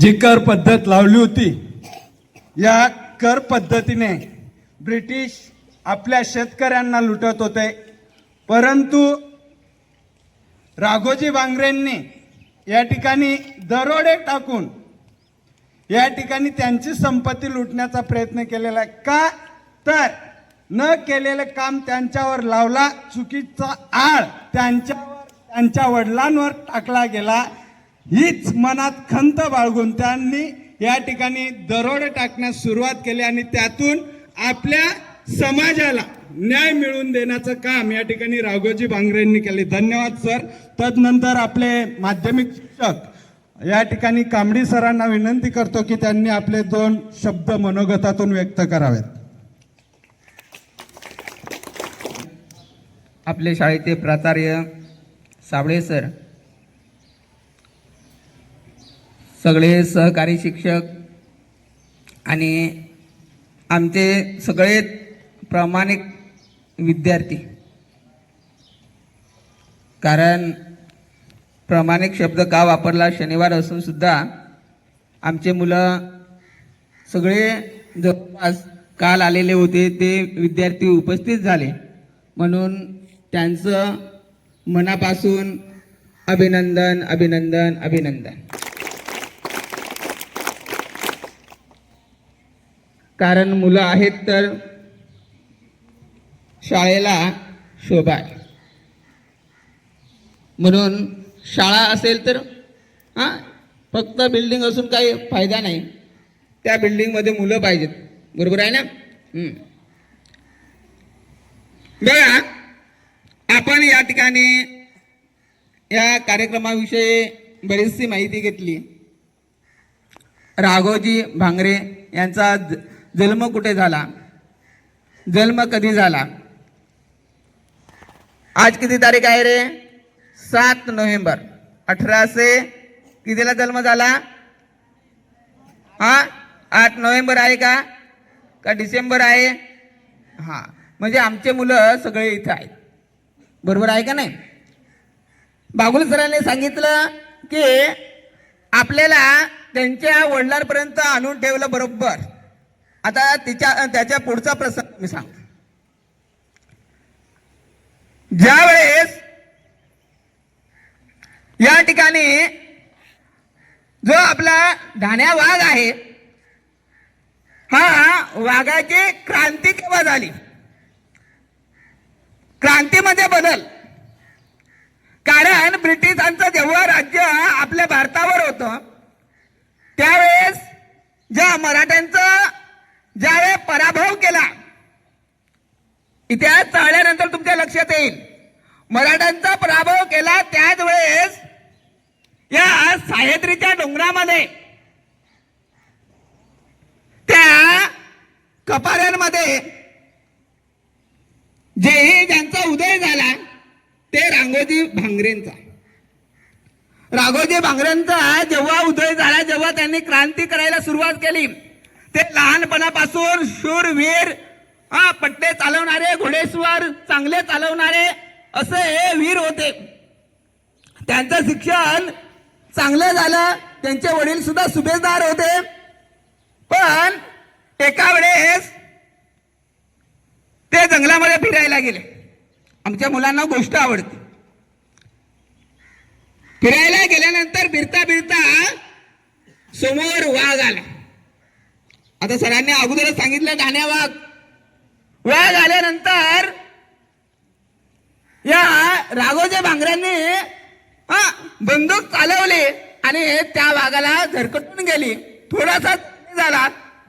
जी कर पद्धत लावली होती या कर पद्धतीने ब्रिटिश आपल्या शेतकऱ्यांना लुटत होते. परंतु राघोजी बांगरेंनी या ठिकाणी दरोडे टाकून या ठिकाणी त्यांची संपत्ती लुटण्याचा प्रयत्न केलेला आहे. का? तर न केलेलं काम त्यांच्यावर लावला चुकीचा आळ त्यांच्यावर त्यांच्या वडिलांवर टाकला गेला. हीच मनात खंत बाळगून त्यांनी या ठिकाणी दरोडे टाकण्यास सुरुवात केली आणि त्यातून आपल्या समाजाला न्याय मिळवून देण्याचं काम या ठिकाणी राघोजी बांगरेंनी केले. धन्यवाद सर. तदनंतर आपले माध्यमिक शिक्षक या ठिकाणी कांबडी सरांना विनंती करतो की त्यांनी आपले दोन शब्द मनोगतातून व्यक्त करावेत. आपले शाळेचे प्राचार्य साबळे सर सगळे सहकारी शिक्षक आणि आमचे सगळे प्रामाणिक विद्यार्थी. कारण प्रामाणिक शब्द का वापरला? शनिवार असून सुद्धा आमचे मुलं सगळे जवळपास काल आलेले होते. ते विद्यार्थी उपस्थित झाले. म्हणून त्यांचं मनापासून अभिनंदन अभिनंदन अभिनंदन. कारण मुलं आहेत तर शाळेला शोभा आहे. म्हणून शाळा असेल तर हां फक्त बिल्डिंग असून काही फायदा नाही. त्या बिल्डिंगमध्ये मुलं पाहिजेत. बरोबर आहे ना? बघा आपण या ठिकाणी या कार्यक्रमाविषयी बरीचशी माहिती घेतली. राघोजी भांगरे यांचा जन्म कुठे झाला? जन्म कधी झाला? आज किती तारीख आहे रे? सात नोव्हेंबर. अठराशे कितीला जन्म झाला? हा? आठ नोव्हेंबर आहे का? का डिसेंबर आहे? हा. म्हणजे आमचे मुलं सगळे इथं आहेत. बरोबर आहे का नाही? बागुल सरांनी सांगितलं की आपल्याला त्यांच्या वडिलांपर्यंत आणून ठेवलं बरोबर. आता तिच्या त्याच्या पुढचा प्रसंग मी सांग ज्या वेळेस या ठिकाणी जो आपला धाण्या वाघ आहे हा वाघाची क्रांती केव्हा झाली? क्रांतीमध्ये बदल. कारण ब्रिटिशांचं जेव्हा राज्य आपल्या भारतावर होतं त्यावेळेस ज्या मराठ्यांचं पराभव केला. इतिहास चाळल्यानंतर तुमच्या लक्षात येईल. मराठ्यांचा पराभव केला त्याच वेळेस या सह्याद्रीच्या डोंगरामध्ये. त्या कपाऱ्यांमध्ये जे ज्यांचा उदय झाला ते रांगोजी भांगरेंचा. राघोजी भांगरेंचा जेव्हा उदय झाला जेव्हा त्यांनी क्रांती करायला सुरुवात केली. ते लहानपणापासून शूरवीर. हा पट्टे चालवणारे घोडेस्वार चांगले चालवणारे असे हे वीर होते. त्यांचं शिक्षण चांगलं झालं त्यांचे वडील सुद्धा सुभेदार होते. पण एका वेळेस ते जंगलामध्ये फिरायला गेले. आमच्या मुलांना गोष्ट आवडते. फिरायला गेल्यानंतर फिरता फिरता समोर वाघ आला. आता सरांनी अगोदरच सांगितलं गाण्या वाघ वाघ आल्यानंतर या राघोजी भांगऱ्यांनी हा बंदूक चालवली आणि त्या वाघाला झरकटून गेली. थोडासा झाला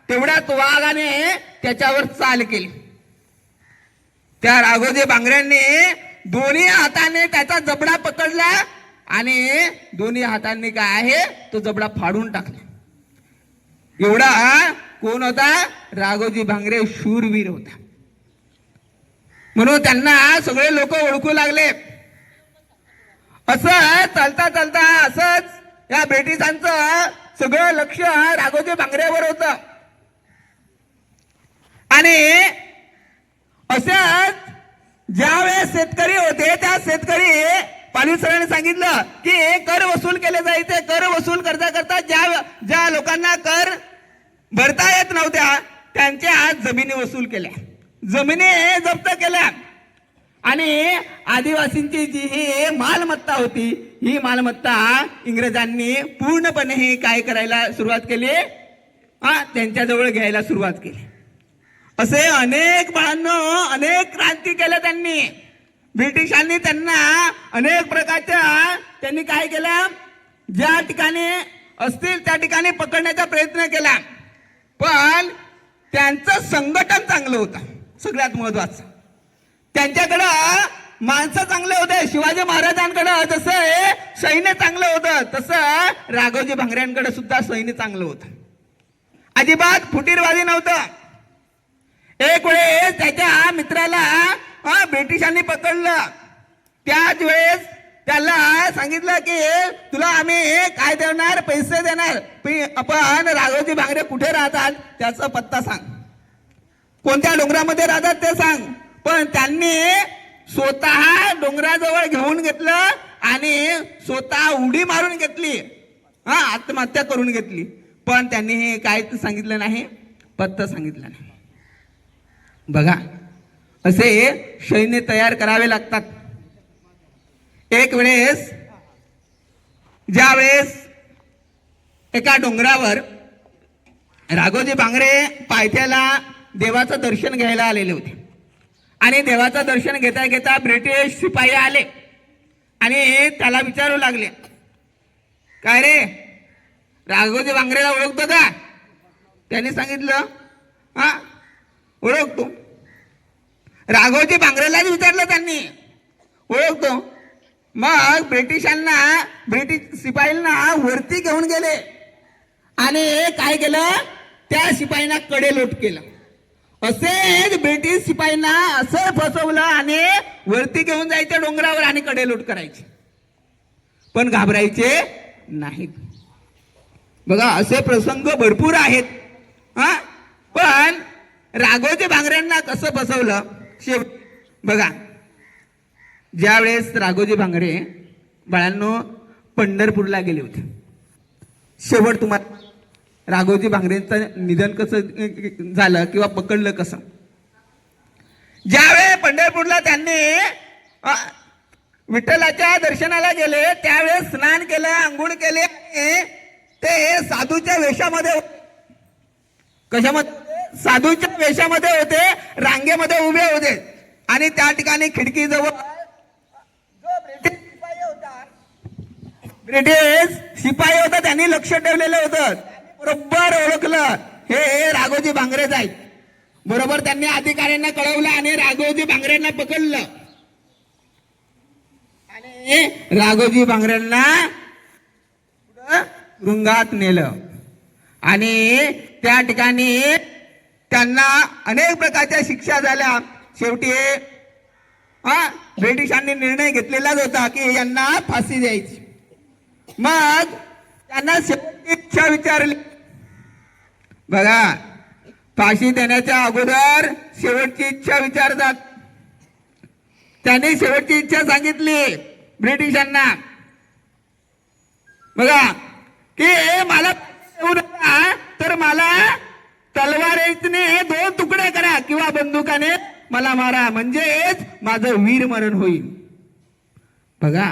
तेवढ्याच वाघाने त्याच्यावर चाल केली. त्या राघोजी बांगऱ्यांनी दोन्ही हाताने त्याचा जबडा पकडला आणि दोन्ही हातांनी काय आहे तो जबडा फाडून टाकला. एवढा कोण होता? राघोजी भांगरे शूरवीर होता. म्हणून त्यांना सगळे लोक ओळखू लागले. असं चालता चालता असंच या ब्रिटिशांचं सगळं लक्ष राघोजी भांगरेवर होतं. आणि असंच ज्या वेळेस शेतकरी होते त्या शेतकरी पालवी सरांनी सांगितलं की कर वसूल केले जायचे. कर वसूल करता करता ज्या ज्या लोकांना कर भरता येत नव्हत्या. त्यांच्या आज जमिनी वसूल केल्या. जमिनी जप्त केल्या. आणि आदिवासींची जी ही मालमत्ता होती ही मालमत्ता इंग्रजांनी पूर्णपणे हे काय करायला सुरुवात केली? हा त्यांच्याजवळ घ्यायला सुरुवात केली. असे अनेक बाळांनो अनेक क्रांती केल्या त्यांनी. ब्रिटिशांनी त्यांना अनेक प्रकारच्या त्यांनी काय केलं? ज्या ठिकाणी असतील त्या ठिकाणी पकडण्याचा प्रयत्न केला. पण त्यांचं संघटन चांगलं होतं. सगळ्यात महत्वाचं. त्यांच्याकडं माणसं चांगले होते शिवाजी महाराजांकडं जसं सैन्य चांगलं होतं तसं राघोजी भांगऱ्यांकडे सुद्धा सैन्य चांगलं होतं. अजिबात फुटीरवादी नव्हतं. एक वेळेस त्याच्या मित्राला हा, ब्रिटिशांनी पकडलं. त्याच वेळेस त्याला सांगितलं की तुला आम्ही काय देणार? पैसे देणार. आपण राघोजी भांगरे कुठे राहतात? त्याचा पत्ता सांग. कोणत्या डोंगरामध्ये राहतात ते सांग. पण त्यांनी स्वतः डोंगराजवळ घेऊन घेतलं आणि स्वतः उडी मारून घेतली. हा आत्महत्या करून घेतली. पण त्यांनी हे काय सांगितलं नाही? पत्ता सांगितलं नाही. बघा असे सैन्य तयार करावे लागतात. एक वेळेस ज्या वेळेस एका डोंगरावर राघोजी बांगरे पायथ्याला देवाचं दर्शन घ्यायला आलेले होते. आणि देवाचं दर्शन घेता घेता ब्रिटिश शिपाई आले. आणि त्याला विचारू लागले काय रे? राघोजी बांगरेला ओळखतो का? त्यांनी सांगितलं हा ओळखतो. राघोजी बांगरेलाच विचारलं त्यांनी ओळखतो. मग ब्रिटिशांना ब्रिटिश शिपाईंना वरती घेऊन गेले. आणि काय केलं? त्या शिपाईंना कडेलोट केलं. असेच ब्रिटिश शिपाईंना असं फसवलं आणि वरती घेऊन जायचं डोंगरावर आणि कडेलोट करायचे. पण घाबरायचे नाहीत. बघा असे प्रसंग भरपूर आहेत. हा? पण राघोजी भांगऱ्यांना कसं फसवलं? शेव बघा. ज्यावेळेस राघोजी भांगरे बाळांनो पंढरपूरला गेले होते. शेवट तुम्हाला राघोजी भांगरेंचं निधन कसं झालं किंवा पकडलं कसं? ज्यावेळेस पंढरपूरला त्यांनी विठ्ठलाच्या दर्शनाला गेले त्यावेळेस स्नान केलं आंघोळ केले ते साधूच्या वेशामध्ये कशामध्ये साधूच्या वेशामध्ये होते रांगेमध्ये उभे होते. आणि त्या ठिकाणी खिडकीजवळ जो ब्रिटिश शिपाई होता ब्रिटिश शिपाई होता त्यांनी लक्ष ठेवलेलं होतं. बरोबर ओळखलं. हे राघोजी भांगरेच आहेत बरोबर त्यांनी अधिकाऱ्यांना कळवलं आणि राघोजी भांगरेंना पकडलं. आणि राघोजी भांगरेंना तुरुंगात नेलं. आणि त्या ठिकाणी त्यांना अनेक प्रकारच्या शिक्षा झाल्या. शेवटी हा ब्रिटिशांनी निर्णय घेतलेलाच होता की यांना फाशी द्यायची. मग त्यांना शेवटची इच्छा विचारली. बघा फाशी देण्याच्या अगोदर शेवटची इच्छा विचारतात. त्यांनी शेवटची इच्छा सांगितली ब्रिटिशांना. बघा की मला येऊ नका तर मला तलवारीने दोन तुकडे करा किंवा बंदुकाने मला मारा म्हणजेच माझं वीर मरण होईल. बघा.